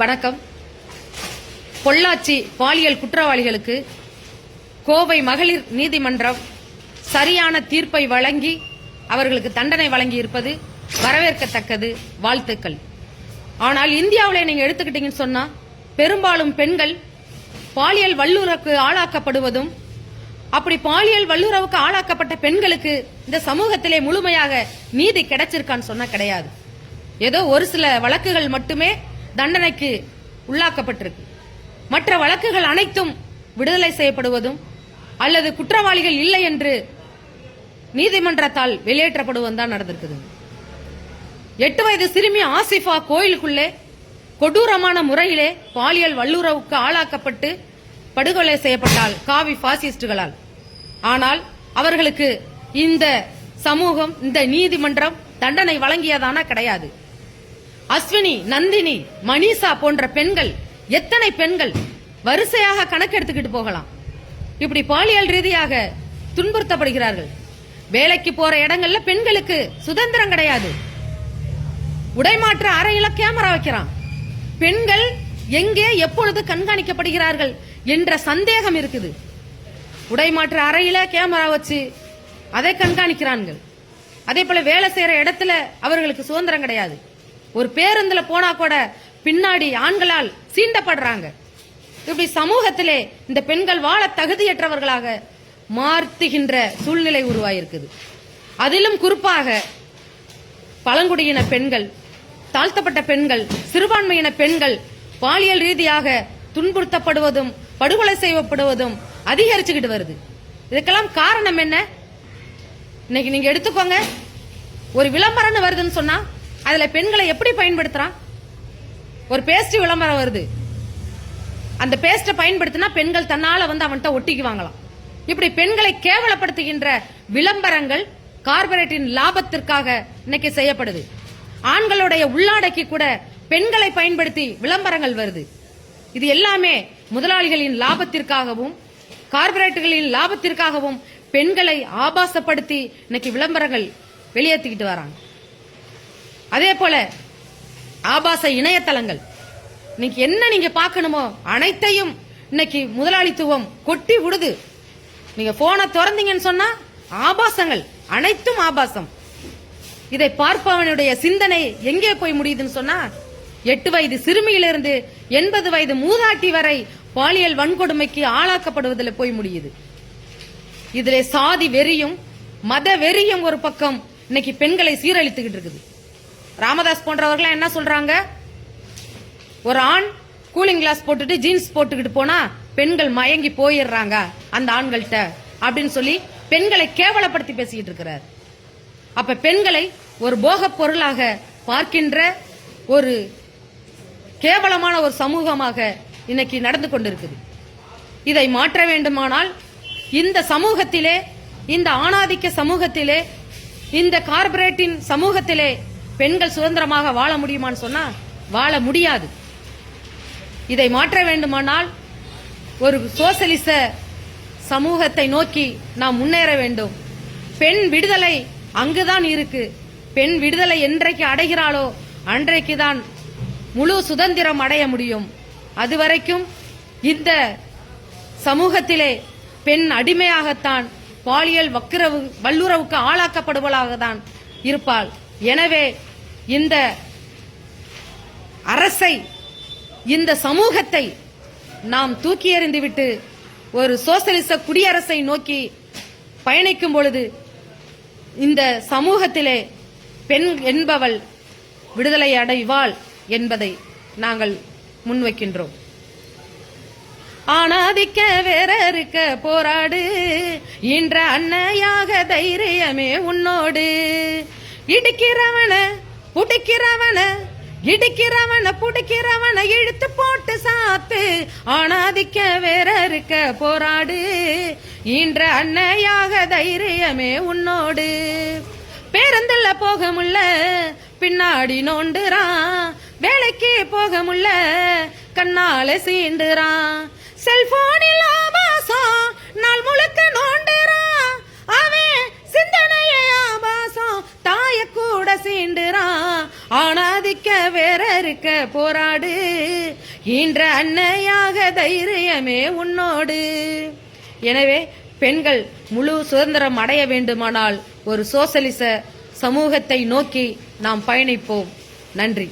வணக்கம். பொள்ளாச்சி பாலியல் குற்றவாளிகளுக்கு கோவை மகளிர் நீதிமன்றம் சரியான தீர்ப்பை வழங்கி அவர்களுக்கு தண்டனை வழங்கி இருப்பது வரவேற்கத்தக்கது. வாழ்த்துக்கள். ஆனால் இந்தியாவில் நீங்க எடுத்துக்கிட்டீங்கன்னு சொன்னா பெரும்பாலும் பெண்கள் பாலியல் வல்லுறவுக்கு ஆளாக்கப்படுவதும் அப்படி பாலியல் வல்லுறவுக்கு ஆளாக்கப்பட்ட பெண்களுக்கு இந்த சமூகத்திலே முழுமையாக நீதி கிடைச்சிருக்கான்னு சொன்னா கிடையாது. ஏதோ ஒரு சில வழக்குகள் மட்டுமே தண்டனைக்கு உள்ளாக்கப்பட்டிருக்கு. மற்ற வழக்குகள் அனைத்தும் விடுதலை செய்யப்படுவதும் அல்லது குற்றவாளிகள் இல்லை என்று நீதிமன்றத்தால் வெளியேற்றப்படுவதும் தான் நடந்திருக்குது. எட்டு வயது சிறுமி ஆசிஃபா கோயிலுக்குள்ளே கொடூரமான முறையிலே பாலியல் வல்லுறவுக்கு ஆளாக்கப்பட்டு படுகொலை செய்யப்பட்டால் காவி பாசிஸ்டுகளால். ஆனால் அவர்களுக்கு இந்த சமூகம் இந்த நீதிமன்றம் தண்டனை வழங்கியதானா கிடையாது. அஸ்வினி நந்தினி மணிஷா போன்ற பெண்கள் எத்தனை பெண்கள் வரிசையாக கணக்கெடுத்துக்கிட்டு போகலாம்? இப்படி பாலியல் ரீதியாக துன்புறுத்தப்படுகிறார்கள். வேலைக்கு போற இடங்கள்ல பெண்களுக்கு சுதந்திரம் கிடையாது. உடைமாற்ற அறையில கேமரா வைக்கிறான். பெண்கள் எங்கே எப்பொழுது கண்காணிக்கப்படுகிறார்கள் என்ற சந்தேகம் இருக்குது. உடைமாற்ற அறையில கேமரா வச்சு அதை கண்காணிக்கிறார்கள் அதே போல வேலை செய்யற இடத்துல அவர்களுக்கு சுதந்திரம் கிடையாது. ஒரு பேருந்துல போனா கூட பின்னாடி ஆண்களால் சீண்டப்படுறாங்க. இப்படி சமூகத்திலே இந்த பெண்கள் வாழ தகுதியற்றவர்களாக மாற்றுகின்ற சூழ்நிலை உருவாயிருக்குது. அதிலும் குறிப்பாக பழங்குடியின பெண்கள் தாழ்த்தப்பட்ட பெண்கள் சிறுபான்மையின பெண்கள் பாலியல் ரீதியாக துன்புறுத்தப்படுவதும் படுகொலை செய்யப்படுவதும் அதிகரிச்சுக்கிட்டு வருது. இதுக்கெல்லாம் காரணம் என்ன? இன்னைக்கு நீங்க எடுத்துக்கோங்க. ஒரு விளம்பரம்னு வருதுன்னு சொன்னா அதுல பெண்களை எப்படி பயன்படுத்துறான்? ஒரு பேஸ்ட் விளம்பரம் வருது. அந்த பேஸ்ட்டை பயன்படுத்தினா பெண்கள் தன்னால வந்து அவன்கிட்ட ஒட்டிக்குவாங்களாம். இப்படி பெண்களை கேவலப்படுத்துகின்ற விளம்பரங்கள் கார்பரேட்டின் லாபத்திற்காக இன்னைக்கு செய்யப்படுது. ஆண்களுடைய உள்ளாடைக்கு கூட பெண்களை பயன்படுத்தி விளம்பரங்கள் வருது. இது எல்லாமே முதலாளிகளின் லாபத்திற்காகவும் கார்பரேட்டுகளின் லாபத்திற்காகவும் பெண்களை ஆபாசப்படுத்தி இன்னைக்கு விளம்பரங்கள் வெளியேற்றிக்கிட்டு வராங்க. அதே போல ஆபாச இணையதளங்கள். இன்னைக்கு என்ன நீங்க பார்க்கணுமோ அனைத்தையும் இன்னைக்கு முதலாளித்துவம் கொட்டி விடுது. நீங்க போனை திறந்தீங்கன்னு சொன்னா ஆபாசங்கள் அனைத்தும் ஆபாசம். இதை பார்ப்பவனுடைய சிந்தனை எங்கே போய் முடியுதுன்னு சொன்னா எட்டு வயது சிறுமியிலிருந்து எண்பது வயது மூதாட்டி வரை பாலியல் வன்கொடுமைக்கு ஆளாக்கப்படுவதில் போய் முடியுது. இதில் சாதி வெறியும் மத வெறியும் ஒரு பக்கம் இன்னைக்கு பெண்களை சீரழித்துக்கிட்டு இருக்குது. ராமதாஸ் போன்றவர்கள் என்ன சொல்றாங்க? ஒரு ஆண் கூலிங் கிளாஸ் போட்டுட்டு ஜீன்ஸ் போட்டுக்கிட்டு போனா பெண்கள் மயங்கி போயிடுறாங்க அந்த ஆண்கள்கிட்ட அப்படின்னு சொல்லி பெண்களை கேவலப்படுத்தி பேசிக்கிட்டு இருக்கிறார். அப்ப பெண்களை ஒரு போகப் பொருளாக பார்க்கின்ற ஒரு கேவலமான ஒரு சமூகமாக இன்னைக்கு நடந்து கொண்டிருக்குது. இதை மாற்ற வேண்டுமானால் இந்த சமூகத்திலே இந்த ஆணாதிக்க சமூகத்திலே இந்த கார்பரேட்டின் சமூகத்திலே பெண்கள் சுதந்திரமாக வாழ முடியுமான்னு சொன்னா வாழ முடியாது. இதை மாற்ற வேண்டுமானால் ஒரு சோசலிச சமூகத்தை நோக்கி நாம் முன்னேற வேண்டும். பெண் விடுதலை அங்குதான் இருக்கு. பெண் விடுதலை என்றைக்கு அடைகிறாளோ அன்றைக்கு தான் முழு சுதந்திரம் அடைய முடியும். அதுவரைக்கும் இந்த சமூகத்திலே பெண் அடிமையாகத்தான் பாலியல் வக்கிரவு வல்லுறவுக்கு ஆளாக்கப்படுவளாக தான் இருப்பாள். எனவே இந்த அரசை இந்த சமூகத்தை நாம் தூக்கி எறிந்துவிட்டு ஒரு சோசலிச குடியரசை நோக்கி பயணிக்கும் பொழுது இந்த சமூகத்திலே பெண் என்பவள் விடுதலை அடைவாள் என்பதை நாங்கள் முன்வைக்கின்றோம். ஆணாதிக்க வேற இருக்க போராடு இன்ற அன்னையாக தைரியமே உன்னோடு. இடிக்கிறவன புடிக்கிறவன இடிக்கிறவன புடிக்கிறவன இழுத்து போட்டு சாத்து. ஆணாதிக்க வேற இருக்க போராடு. இன்ற அன்னையாக தைரியமே உன்னோடு. பேருந்துல போக முல்ல பின்னாடி நோண்டுறான் வேலைக்கு போக முல்ல கண்ணால சீண்டுறான் செல்போன் இருக்க போராடு. ஈன்ற அன்னையாக தைரியமே உன்னோடு. எனவே பெண்கள் முழு சுதந்திரம் அடைய வேண்டுமானால் ஒரு சோசலிச சமூகத்தை நோக்கி நாம் பயணிப்போம். நன்றி.